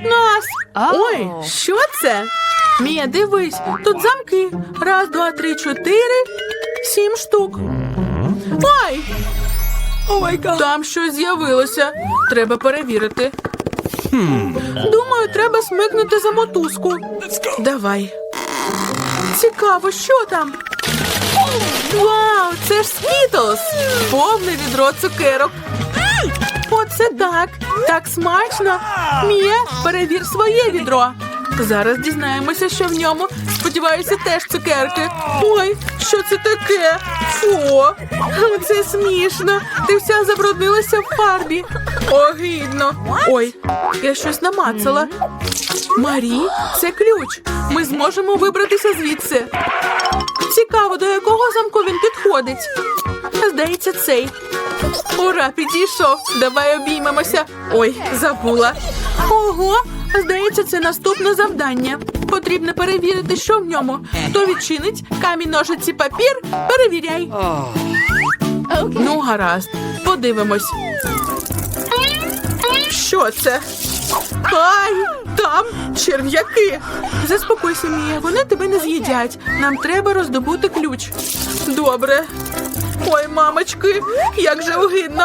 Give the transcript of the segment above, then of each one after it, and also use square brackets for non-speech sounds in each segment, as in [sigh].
від нас. Ой, що це? Мія, дивись, тут замки. Раз, два, три, чотири, сім штук. Ой! Там щось з'явилося. Треба перевірити. Думаю, треба смикнути за мотузку. Давай. Цікаво, що там? Вау, це ж Скітлс! Повне відро цукерок. Оце так. Так смачно. Мія, перевір своє відро. Зараз дізнаємося, що в ньому. Сподіваюся, теж цукерки. Ой, що це таке? Фу, це смішно. Ти вся забруднилася в фарбі. Огидно. Ой, я щось намацала. Марі, це ключ. Ми зможемо вибратися звідси. Цікаво, до якого замку він підходить. Здається, цей. Ура, підійшов. Давай обіймемося. Ой, забула. Ого, здається, це наступне завдання. Потрібно перевірити, що в ньому. Хто відчинить камінь, ножиці, папір, перевіряй. Ну, гаразд, подивимось. Що це? Ай, там черв'яки. Заспокойся, Мія, вони тебе не з'їдять. Нам треба роздобути ключ. Добре. Ой, мамочки, як же огидно.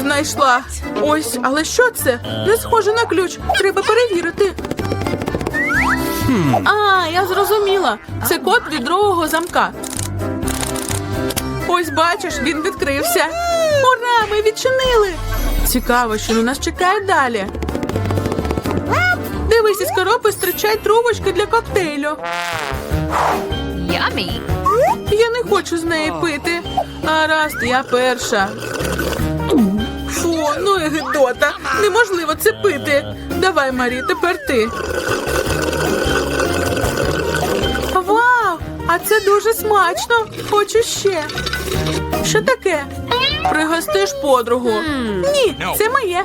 Знайшла. Ось, але що це? Не схоже на ключ. Треба перевірити. А, я зрозуміла. Це код від другого замка. Ось бачиш, він відкрився. Ура! Ми відчинили. Цікаво, що на нас чекає далі. Дивись, із коробки стирчать трубочки для коктейлю. Yummy. Я не хочу з неї пити. Гаразд, я перша. Фу, ну і гидота. Неможливо це пити. Давай, Марі, тепер ти. Вау! А це дуже смачно. Хочу ще. Що таке? Пригостиш подругу. Ні, це моє.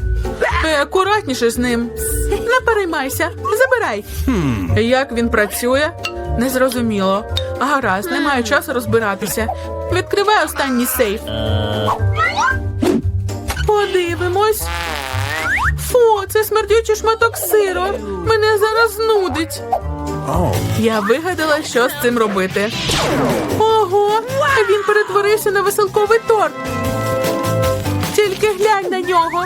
Е, акуратніше з ним. Не переймайся, забирай. Як він працює? Незрозуміло. Гаразд, немає часу розбиратися. Відкривай останній сейф. Подивимось. Фу, це смердючий шматок сиру. Мене зараз знудить. Я вигадала, що з цим робити. Ого, він перетворився на веселковий торт. Тільки глянь на нього.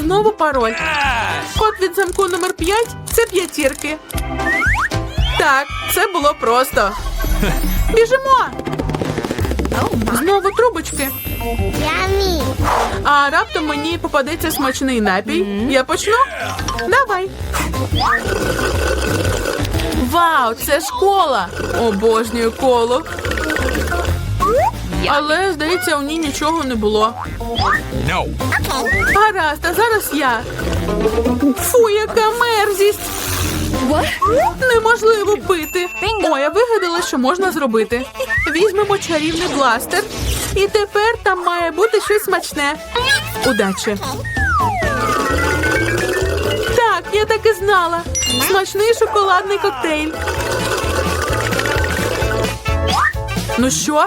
Знову пароль. Код від замку номер 5 – це п'ятірки. Так, це було просто. [laughs] Біжимо. Знову трубочки. А раптом мені попадеться смачний напій. Я почну? Давай. Вау, це школа! Обожнюю коло. Але, здається, у ній нічого не було. No. Гаразд, а зараз я. Фу, яка мерзість! Неможливо пити. О, я вигадала, що можна зробити. Візьмемо чарівний бластер. І тепер там має бути щось смачне. Удачі! Так, я так і знала. Смачний шоколадний коктейль. Ну що?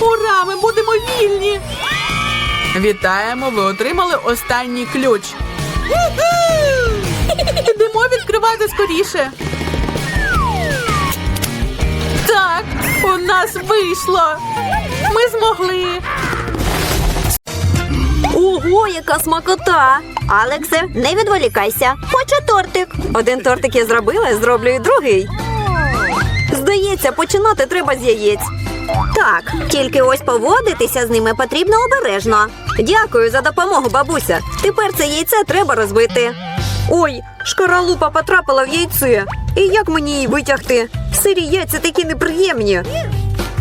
Ура! Ми будемо вільні. Вітаємо, ви отримали останній ключ. Ідемо відкривати скоріше. Так, у нас вийшло. Ми змогли. Ого, яка смакота! Алексе, не відволікайся. Хочу тортик. Один тортик я зробила, зроблю і другий. Здається, починати треба з яєць. Так, тільки ось поводитися з ними потрібно обережно. Дякую за допомогу, бабуся. Тепер це яйце треба розбити. Ой, шкаралупа потрапила в яйце. І як мені її витягти? Сирі яйця такі неприємні.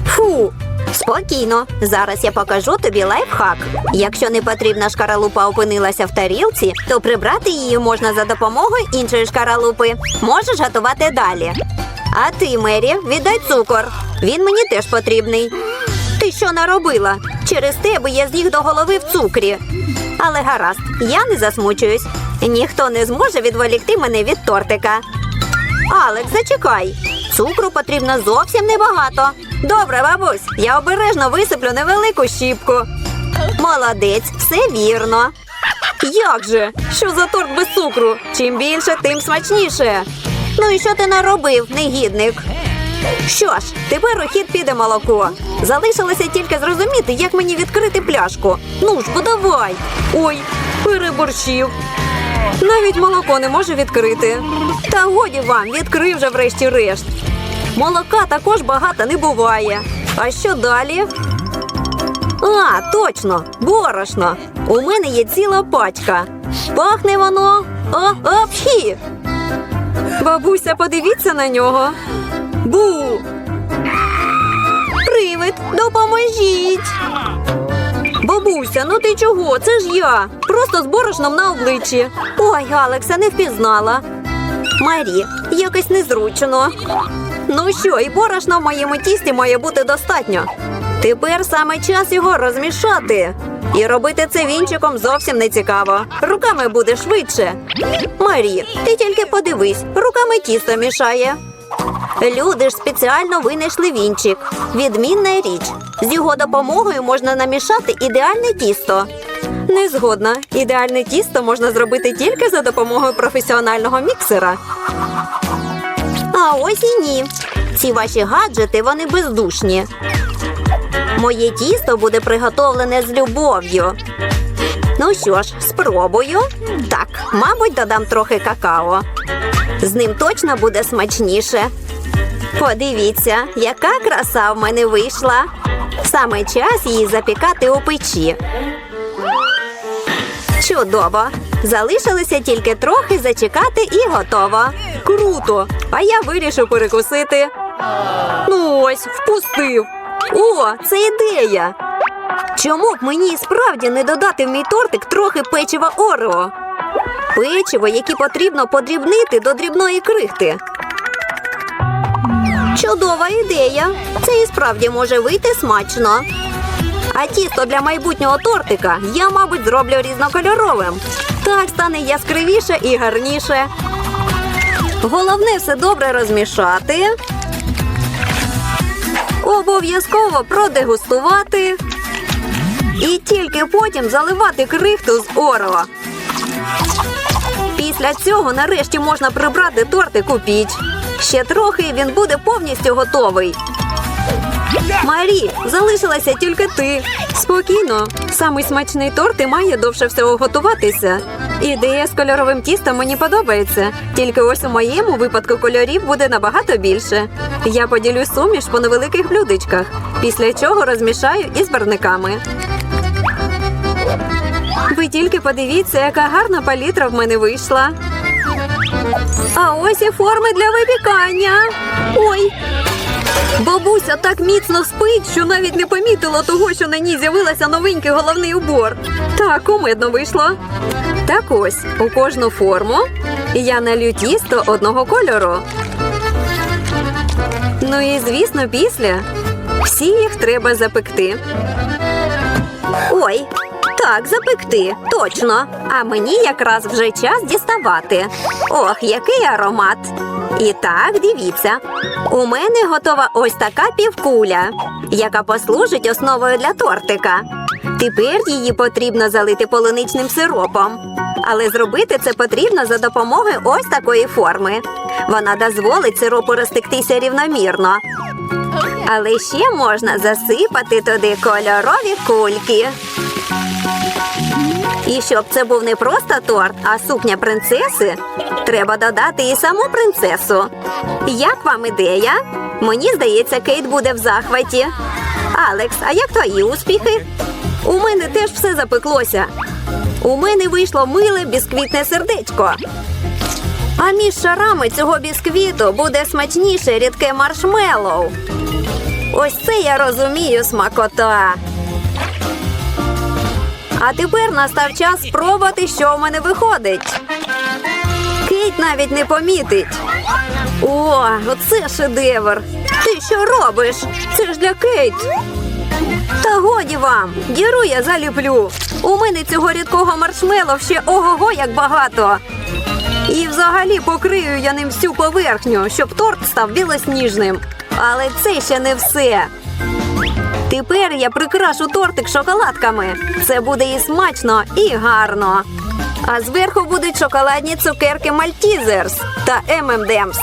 Фу. Спокійно. Зараз я покажу тобі лайфхак. Якщо не потрібна шкаралупа опинилася в тарілці, то прибрати її можна за допомогою іншої шкаралупи. Можеш готувати далі. А ти, Мері, віддай цукор. Він мені теж потрібний. Ти що наробила? Через тебе я з'їх до голови в цукрі. Але гаразд, я не засмучуюсь. Ніхто не зможе відволікти мене від тортика. Алекс, зачекай. Цукру потрібно зовсім небагато. Добре, бабусь, я обережно висиплю невелику щіпку. Молодець, все вірно. Як же? Що за торт без цукру? Чим більше, тим смачніше. Ну і що ти наробив, негідник? Що ж, тепер у хід піде молоко. Залишилося тільки зрозуміти, як мені відкрити пляшку. Ну ж, бо давай. Ой, переборщив. Навіть молоко не може відкрити. Та годі вам, відкрив вже врешті-решт. Молока також багато не буває. А що далі? А, точно, борошно. У мене є ціла пачка. Пахне воно. О, апхі. Бабуся, подивіться на нього. Бу. Привид, допоможіть. Бабуся, ну ти чого? Це ж я. Просто з борошном на обличчі. Ой, Алекса, не впізнала. Марі, якось незручно. Ну що, і борошна в моєму тісті має бути достатньо. Тепер саме час його розмішати. І робити це вінчиком зовсім не цікаво. Руками буде швидше. Марі, ти тільки подивись, руками тісто мішає. Люди ж спеціально винайшли вінчик. Відмінна річ. З його допомогою можна намішати ідеальне тісто. Не згодна. Ідеальне тісто можна зробити тільки за допомогою професіонального міксера. А ось і ні. Ці ваші гаджети вони бездушні. Моє тісто буде приготовлене з любов'ю. Ну що ж, спробую. Так, мабуть, додам трохи какао. З ним точно буде смачніше. Подивіться, яка краса в мене вийшла. Саме час її запікати у печі. Чудово! Залишилося тільки трохи зачекати і готово. Круто! А я вирішив перекусити. Ну ось, впустив. О, це ідея. Чому б мені справді не додати в мій тортик трохи печива Орео? Печиво, яке потрібно подрібнити до дрібної крихти. Чудова ідея. Це і справді може вийти смачно. А тісто для майбутнього тортика я, мабуть, зроблю різнокольоровим. Так стане яскравіше і гарніше. Головне все добре розмішати. Обов'язково продегустувати. І тільки потім заливати крихту з орео. Після цього нарешті можна прибрати тортик у піч. Ще трохи і він буде повністю готовий. Марі, залишилася тільки ти. Спокійно, самий смачний торт і має довше всього готуватися. Ідея з кольоровим тістом мені подобається. Тільки ось у моєму випадку кольорів буде набагато більше. Я поділю суміш по невеликих блюдечках, після чого розмішаю із барниками. Ви тільки подивіться, яка гарна палітра в мене вийшла. А ось і форми для випікання. Ой. Бабуся так міцно спить, що навіть не помітила того, що на ній з'явилася новенький головний убор. Так, кумедно вийшло. Так ось, у кожну форму я налью тісто одного кольору. Ну і звісно, після всі їх треба запекти. Ой, так, запекти, точно. А мені якраз вже час діставати. Ох, який аромат. І так, дивіться. У мене готова ось така півкуля, яка послужить основою для тортика. Тепер її потрібно залити полуничним сиропом. Але зробити це потрібно за допомогою ось такої форми. Вона дозволить сиропу розтектися рівномірно. Але ще можна засипати туди кольорові кульки. І щоб це був не просто торт, а сукня принцеси, треба додати і саму принцесу. Як вам ідея? Мені здається, Кейт буде в захваті. Алекс, а як твої успіхи? У мене теж все запеклося. У мене вийшло миле бісквітне сердечко. А між шарами цього бісквіту буде смачніше рідке маршмеллоу. Ось це я розумію смакота. А тепер настав час спробувати, що в мене виходить. Кейт навіть не помітить. О, оце шедевр. Ти що робиш? Це ж для Кейт. Годі вам, діру я заліплю. У мене цього рідкого маршмело ще ого-го як багато. І взагалі покрию я ним всю поверхню, щоб торт став білосніжним. Але це ще не все. Тепер я прикрашу тортик шоколадками. Це буде і смачно, і гарно. А зверху будуть шоколадні цукерки Мальтізерс та ММДемс.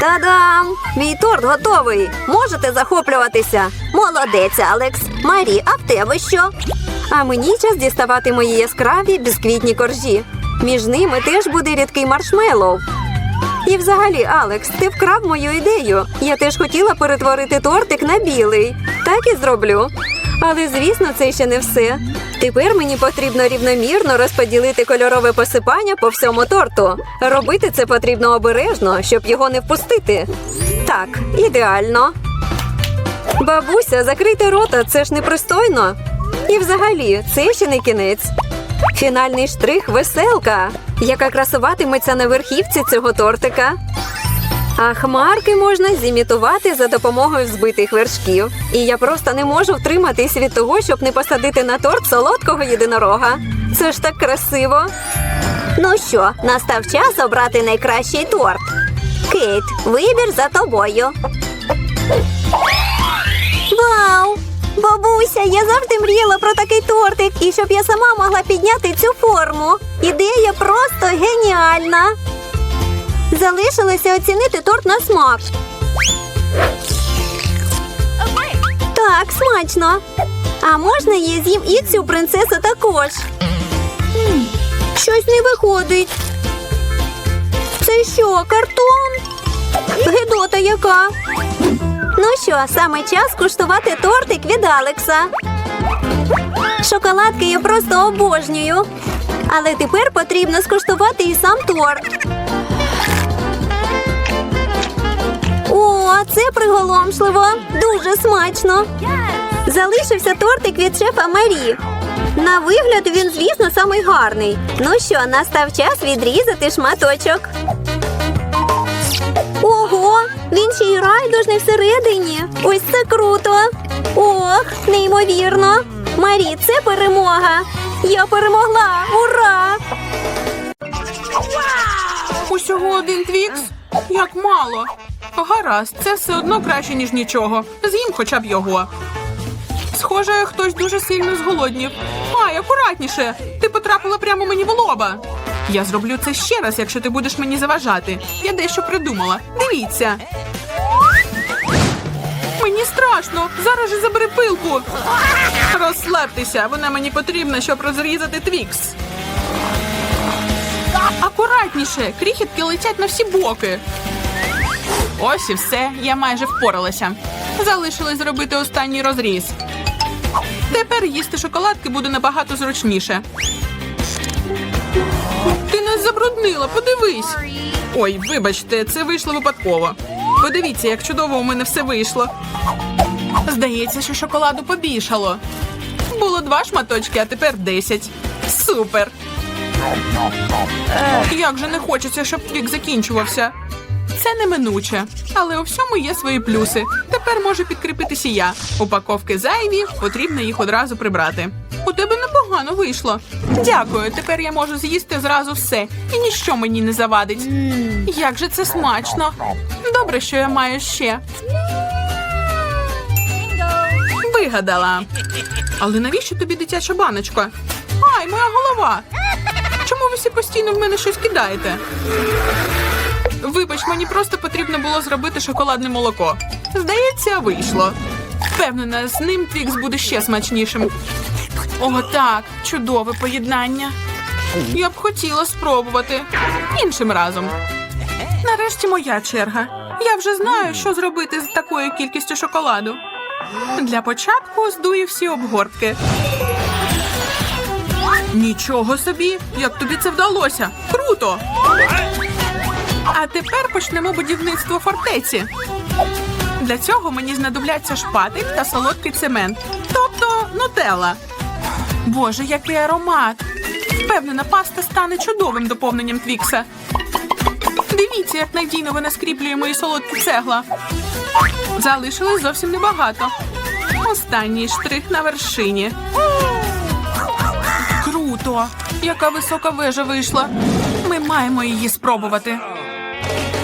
Та-дам! Мій торт готовий. Можете захоплюватися. Молодець, Алекс. Марі, а в тебе що? А мені час діставати мої яскраві бісквітні коржі. Між ними теж буде рідкий маршмеллоу. І взагалі, Алекс, ти вкрав мою ідею. Я теж хотіла перетворити тортик на білий. Так і зроблю. Але, звісно, це ще не все. Тепер мені потрібно рівномірно розподілити кольорове посипання по всьому торту. Робити це потрібно обережно, щоб його не впустити. Так, ідеально. Бабуся, закрийте рота, це ж непристойно. І взагалі, це ще не кінець. Фінальний штрих веселка, яка красуватиметься на верхівці цього тортика. А хмарки можна зімітувати за допомогою збитих вершків. І я просто не можу втриматись від того, щоб не посадити на торт солодкого єдинорога. Це ж так красиво. Ну що, настав час обрати найкращий торт. Кейт, вибір за тобою. Вау! Бабуся, я завжди мріяла про такий тортик, і щоб я сама могла підняти цю форму. Ідея просто геніальна. Залишилося оцінити торт на смак. Так, смачно. А можна я з'їм і цю принцесу також? Щось не виходить. Це що, картон? Гедота яка? Ну що, саме час куштувати тортик від Алекса. Шоколадки я просто обожнюю. Але тепер потрібно скуштувати і сам торт. О, це приголомшливо. Дуже смачно. Залишився тортик від шефа Марі. На вигляд він, звісно, самий гарний. Ну що, настав час відрізати шматочок. Ого, вони всередині. Ось це круто. Ох, неймовірно. Марі, це перемога. Я перемогла! Ура! Усього один твікс? Як мало. Гаразд, це все одно краще, ніж нічого. З'їм хоча б його. Схоже, хтось дуже сильно зголоднів. Ай, акуратніше! Ти потрапила прямо мені в лоба. Я зроблю це ще раз, якщо ти будеш мені заважати. Я дещо придумала. Дивіться. Мені страшно. Зараз же забери пилку. Розслабтеся, вона мені потрібна, щоб розрізати твікс. Акуратніше, крихітки летять на всі боки. Ось і все, я майже впоралася. Залишилось зробити останній розріз. Тепер їсти шоколадки буде набагато зручніше. Ти нас забруднила, подивись. Ой, вибачте, це вийшло випадково. Подивіться, як чудово у мене все вийшло. Здається, що шоколаду побільшало. Було два шматочки, а тепер десять. Супер! Як же не хочеться, щоб твік закінчувався. Це неминуче, але у всьому є свої плюси. Тепер можу підкріпитися я. Упаковки зайві, потрібно їх одразу прибрати. У тебе непогано вийшло. Дякую. Тепер я можу з'їсти зразу все, і ніщо мені не завадить. Як же це смачно! Добре, що я маю ще. Вигадала. Але навіщо тобі дитяча баночка? Ай, моя голова! Чому ви всі постійно в мене щось кидаєте? Вибач, мені просто потрібно було зробити шоколадне молоко. Здається, вийшло. Впевнена, з ним твікс буде ще смачнішим. О, так, чудове поєднання. Я б хотіла спробувати іншим разом. Нарешті моя черга. Я вже знаю, що зробити з такою кількістю шоколаду. Для початку здую всі обгортки. Нічого собі, як тобі це вдалося? Круто! А тепер почнемо будівництво фортеці. Для цього мені знадобляться шпатель та солодкий цемент, тобто нутелла. Боже, який аромат! Впевнена, паста стане чудовим доповненням твікса. Дивіться, як надійно вона скріплює мої солодкі цегла. Залишилось зовсім небагато. Останній штрих на вершині. Круто! Яка висока вежа вийшла. Ми маємо її спробувати.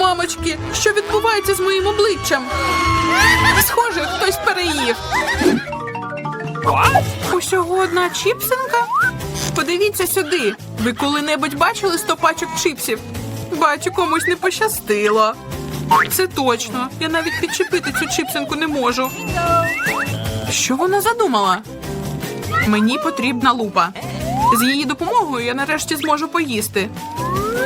Мамочки, що відбувається з моїм обличчям? Схоже, хтось переїв. Усього одна чіпсинка? Подивіться сюди. Ви коли-небудь бачили сто пачок чіпсів? Бачу, комусь не пощастило. Це точно. Я навіть підчепити цю чіпсинку не можу. Що вона задумала? Мені потрібна лупа. З її допомогою я нарешті зможу поїсти.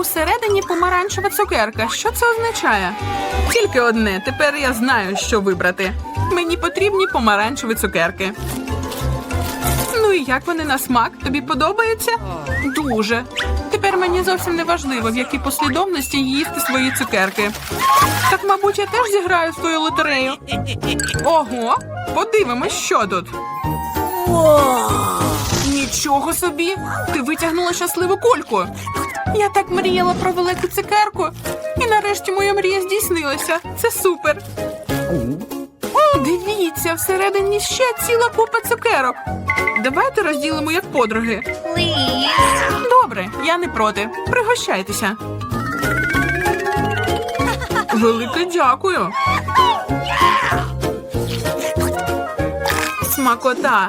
Усередині помаранчева цукерка. Що це означає? Тільки одне. Тепер я знаю, що вибрати. Мені потрібні помаранчеві цукерки. Ну і як вони на смак? Тобі подобається? Дуже. Тепер мені зовсім не важливо, в якій послідовності їсти свої цукерки. Так, мабуть, я теж зіграю свою лотерею. Ого, подивимось, що тут. Нічого собі! Ти витягнула щасливу кульку. Я так мріяла про велику цукерку, і нарешті моя мрія здійснилася. Це супер. Дивіться, всередині ще ціла купа цукерок. Давайте розділимо як подруги. Добре, я не проти. Пригощайтеся. Велике дякую. Смакота.